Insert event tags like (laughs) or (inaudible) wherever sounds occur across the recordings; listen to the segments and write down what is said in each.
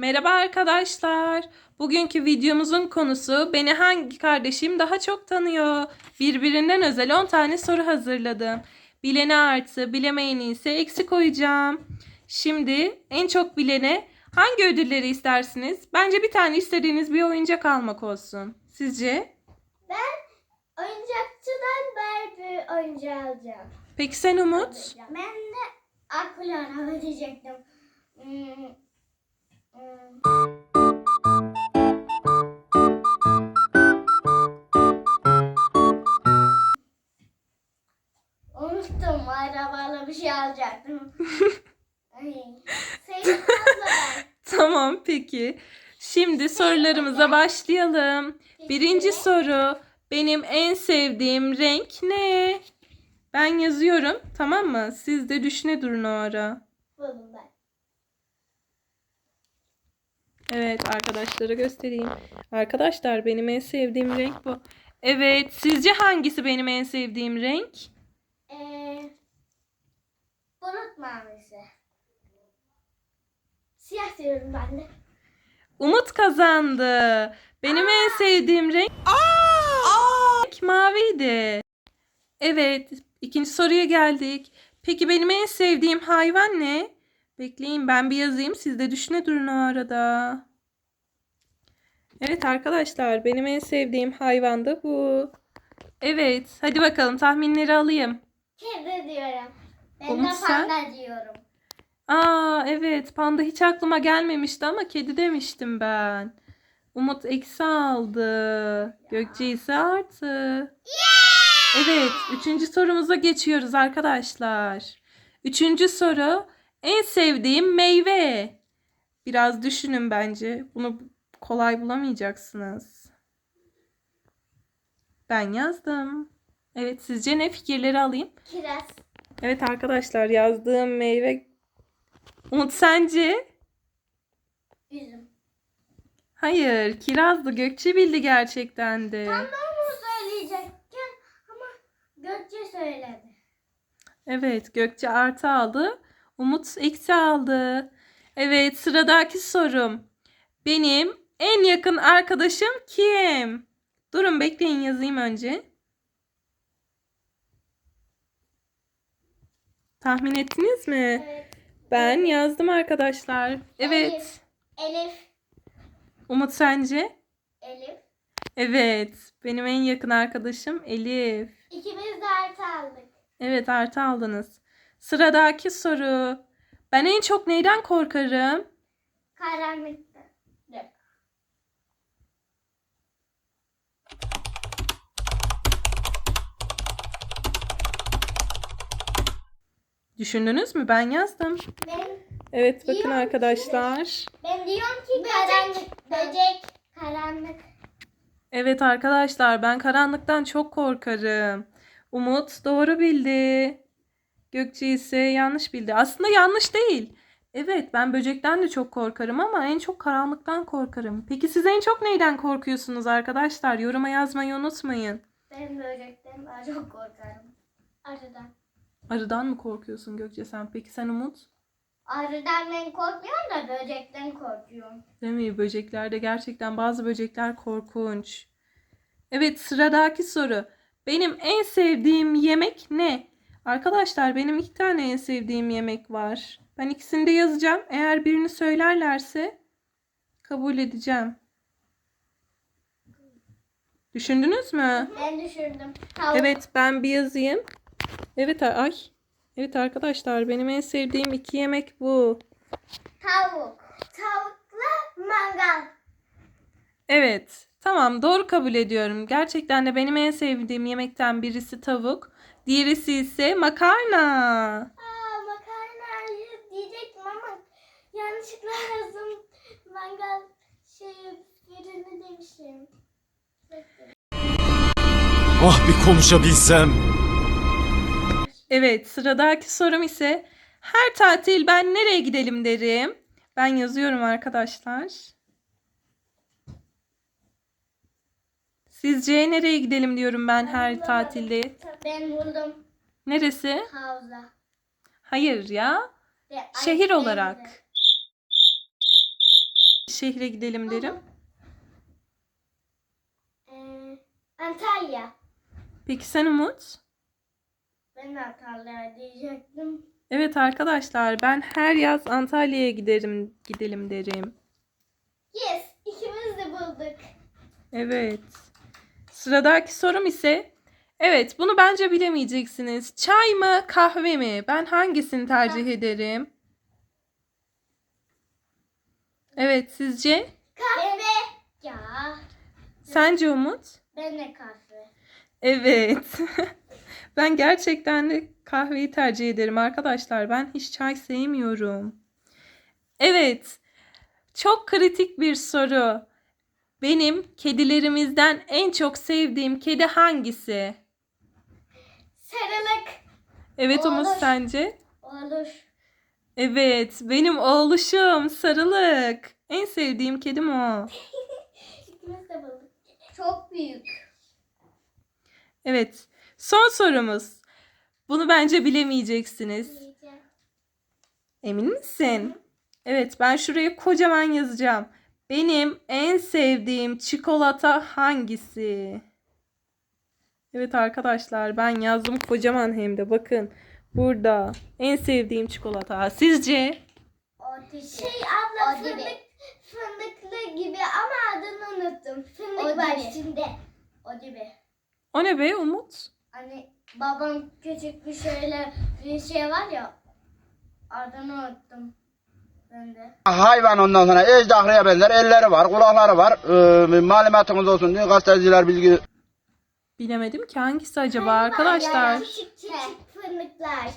Merhaba arkadaşlar. Bugünkü videomuzun konusu beni hangi kardeşim daha çok tanıyor? Birbirinden özel 10 tane soru hazırladım. Bilene artı, bilemeyeni ise eksi koyacağım. Şimdi en çok bilene hangi ödülleri istersiniz? Bence bir tane istediğiniz bir oyuncak almak olsun. Sizce? Oyuncakçıdan Barbie oyuncağı alacağım. Peki sen Umut? Ben de akıl. Hmm, hmm. Unuttum arabalı bir şey alacaktım. (laughs) Ay. Senin abla (laughs) Tamam peki. Şimdi sorularımıza başlayalım. Birinci soru. Benim en sevdiğim renk ne? Ben yazıyorum tamam mı? Siz de düşüne durun o ara. buldum ben. Evet arkadaşlara göstereyim. Arkadaşlar benim en sevdiğim renk bu. Evet sizce hangisi benim en sevdiğim renk? Ee, bulut mavisi. Siyah diyorum ben de. Umut kazandı. Benim en sevdiğim renk renk maviydi. Evet, ikinci soruya geldik. Peki benim en sevdiğim hayvan ne? Bekleyin ben bir yazayım. Siz de düşüne durun o arada. Evet arkadaşlar, benim en sevdiğim hayvan da bu. Evet, hadi bakalım tahminleri alayım. Kedi diyorum. Ben Umut de sen? panda diyorum. Aa evet panda hiç aklıma gelmemişti ama kedi demiştim ben. Umut eksi aldı. Gökçe ise artı. Evet üçüncü sorumuza geçiyoruz arkadaşlar. Üçüncü soru en sevdiğim meyve. Biraz düşünün bence. Bunu kolay bulamayacaksınız. Ben yazdım. Evet sizce ne fikirleri alayım? Kiraz. Evet arkadaşlar yazdığım meyve Umut sence? Üzüm. Hayır, kirazdı. Gökçe bildi gerçekten de. Tam da onu söyleyecekken ama Gökçe söyledi. Evet, Gökçe artı aldı. Umut eksi aldı. Evet, sıradaki sorum. Benim en yakın arkadaşım kim? Durun bekleyin yazayım önce. Tahmin ettiniz mi? Evet. Ben yazdım arkadaşlar. Evet. Elif. Umut sence? Elif. Evet. Benim en yakın arkadaşım Elif. İkimiz de artı aldık. Evet artı aldınız. Sıradaki soru. Ben en çok neyden korkarım? Karanlıkta. Düşündünüz mü? Ben yazdım. Ben, Evet bakın arkadaşlar. ben diyorum ki karanlık. Böcek. Karanlık. Evet arkadaşlar ben karanlıktan çok korkarım. Umut doğru bildi. Gökçe ise yanlış bildi. Aslında yanlış değil. Evet ben böcekten de çok korkarım ama en çok karanlıktan korkarım. Peki siz en çok neyden korkuyorsunuz arkadaşlar? Yoruma yazmayı unutmayın. Ben böcekten daha çok korkarım. Arıdan. Arıdan mı korkuyorsun Gökçe sen? Peki sen Umut? Arıdan ben korkmuyorum da böcekten korkuyorum. Değil mi? Böceklerde gerçekten bazı böcekler korkunç. Evet sıradaki soru. Benim en sevdiğim yemek ne? Arkadaşlar benim iki tane en sevdiğim yemek var. Ben ikisini de yazacağım. Eğer birini söylerlerse kabul edeceğim. Düşündünüz mü? Ben düşürdüm. Tavuk. Evet ben bir yazayım. Evet ay. Evet arkadaşlar benim en sevdiğim iki yemek bu. Tavuk. Tavukla mangal. Evet. Tamam doğru kabul ediyorum. Gerçekten de benim en sevdiğim yemekten birisi tavuk. Diğerisi ise makarna. Aa makarna diyecektim ama yanlışlıkla yazdım. Mangal şey birini demişim. Ah bir konuşabilsem. Evet sıradaki sorum ise her tatil ben nereye gidelim derim. Ben yazıyorum arkadaşlar. Sizce nereye gidelim diyorum ben her tatilde. Ben buldum. Neresi? Havza. Hayır ya. De- Şehir olarak. denize. şehre gidelim derim? Ee, Antalya. Peki sen Umut? Ben Antalya diyecektim. Evet arkadaşlar ben her yaz Antalya'ya giderim gidelim derim. Yes, ikimiz de bulduk. Evet. Sıradaki sorum ise Evet bunu bence bilemeyeceksiniz. Çay mı kahve mi? Ben hangisini tercih ederim? Evet sizce? Kahve. Ya, Sence Umut? ben de kahve. Evet. (laughs) ben gerçekten de kahveyi tercih ederim arkadaşlar. Ben hiç çay sevmiyorum. Evet. Çok kritik bir soru. Benim kedilerimizden en çok sevdiğim kedi hangisi? Sarılık. Evet Umut Olur. sence? Olur. Evet, benim oğluşum sarılık. En sevdiğim kedim o. (laughs) Çok büyük. Evet. Son sorumuz. Bunu bence bilemeyeceksiniz. Diyeceğim. Emin misin? Evet, ben şuraya kocaman yazacağım. Benim en sevdiğim çikolata hangisi? Evet arkadaşlar, ben yazdım kocaman hem de bakın. Burada en sevdiğim çikolata. Sizce? Şey abla fındık, fındıklı gibi ama adını unuttum. Fındık var içinde. O gibi. O ne be Umut? Hani babam küçük bir şöyle bir şey var ya adını unuttum. Ben de. Hayvan ondan sonra ejderhaya benzer elleri var, kulakları var. Ee, malumatınız olsun diye gazeteciler bilgi Bilemedim ki hangisi acaba arkadaşlar. Küçük küçük fındıklar.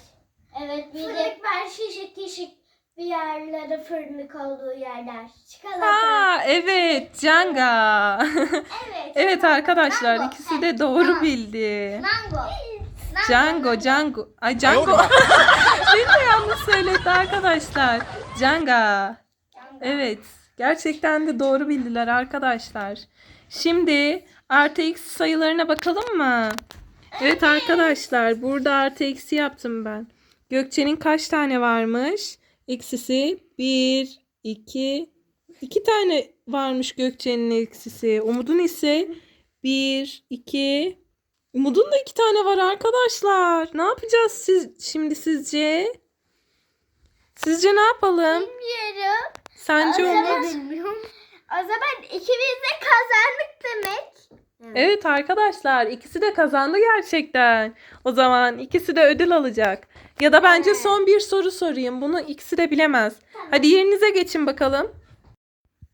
Evet bir fındık var şişik şişik bir yerlere fırınlık olduğu yerler. Çikolata. Ha evet Canga. Evet. (laughs) evet arkadaşlar Mango. ikisi de doğru bildi. Mango. Django, Django. Ay Django. (laughs) Beni de yanlış söyledi arkadaşlar. Canga. Evet. Gerçekten de doğru bildiler arkadaşlar. Şimdi artı eksi sayılarına bakalım mı? Evet arkadaşlar burada artı eksi yaptım ben. Gökçe'nin kaç tane varmış? Eksisi 1, 2, 2 tane varmış Gökçe'nin eksisi. Umut'un ise 1, 2, Umut'un da 2 tane var arkadaşlar. Ne yapacağız siz şimdi sizce? Sizce ne yapalım? Bilmiyorum. Sence Umut? bilmiyorum. O zaman ikimiz de kazandık demek. Evet arkadaşlar ikisi de kazandı gerçekten. O zaman ikisi de ödül alacak. Ya da bence son bir soru sorayım. Bunu ikisi de bilemez. Hadi yerinize geçin bakalım.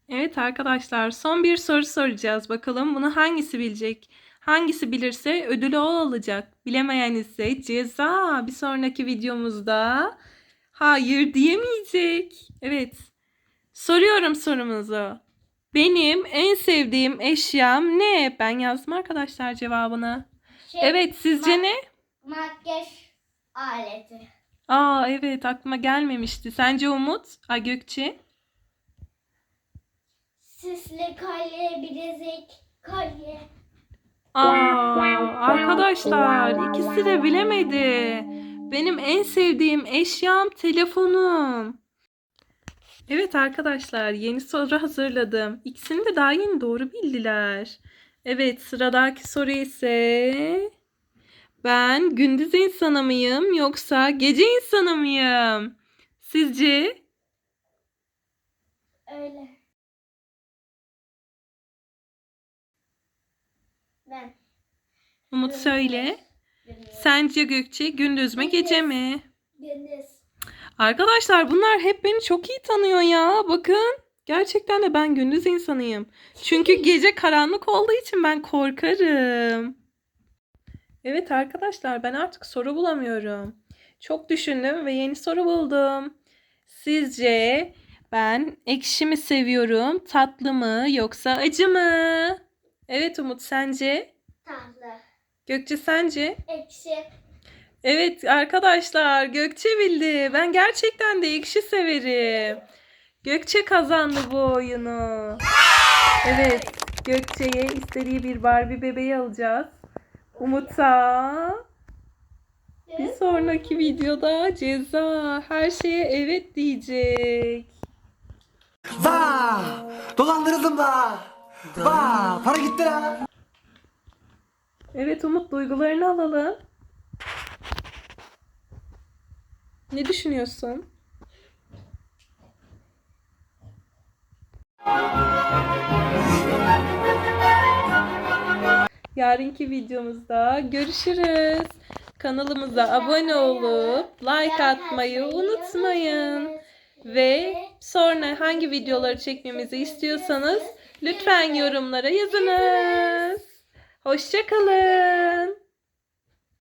Evet arkadaşlar son bir soru soracağız. Bakalım bunu hangisi bilecek? Hangisi bilirse ödülü o alacak. Bilemeyen ise ceza. Bir sonraki videomuzda hayır diyemeyecek. Evet. Soruyorum sorumuzu. Benim en sevdiğim eşyam ne? Ben yazdım arkadaşlar cevabını. Şey, Evet sizce ne? Makyaj aleti. Aa evet aklıma gelmemişti. Sence Umut? Ay Gökçe? Süslü kolye, bilezik, kolye. Aa arkadaşlar ikisi de bilemedi. Benim en sevdiğim eşyam telefonum. Evet arkadaşlar yeni soru hazırladım. İkisini de daha yeni doğru bildiler. Evet sıradaki soru ise ben gündüz insanı mıyım yoksa gece insanı mıyım? Sizce? Öyle. Ben. Umut söyle. Sence Gökçe gündüz mü gece mi? Gündüz. Arkadaşlar bunlar hep beni çok iyi tanıyor ya. Bakın. Gerçekten de ben gündüz insanıyım. Çünkü (laughs) gece karanlık olduğu için ben korkarım. Evet arkadaşlar ben artık soru bulamıyorum. Çok düşündüm ve yeni soru buldum. Sizce ben ekşi mi seviyorum, tatlı mı yoksa acı mı? Evet Umut sence? Tatlı. Gökçe sence? Ekşi. Evet arkadaşlar Gökçe bildi. Ben gerçekten de ekşi severim. Gökçe kazandı bu oyunu. Evet Gökçe'ye istediği bir Barbie bebeği alacağız. Umut'a bir sonraki videoda ceza her şeye evet diyecek. Vaa! Dolandırıldım da. Vaa! Para gitti la. Evet Umut duygularını alalım. Ne düşünüyorsun? Yarınki videomuzda görüşürüz. Kanalımıza abone olup like atmayı unutmayın. Ve sonra hangi videoları çekmemizi istiyorsanız lütfen yorumlara yazınız. Hoşçakalın.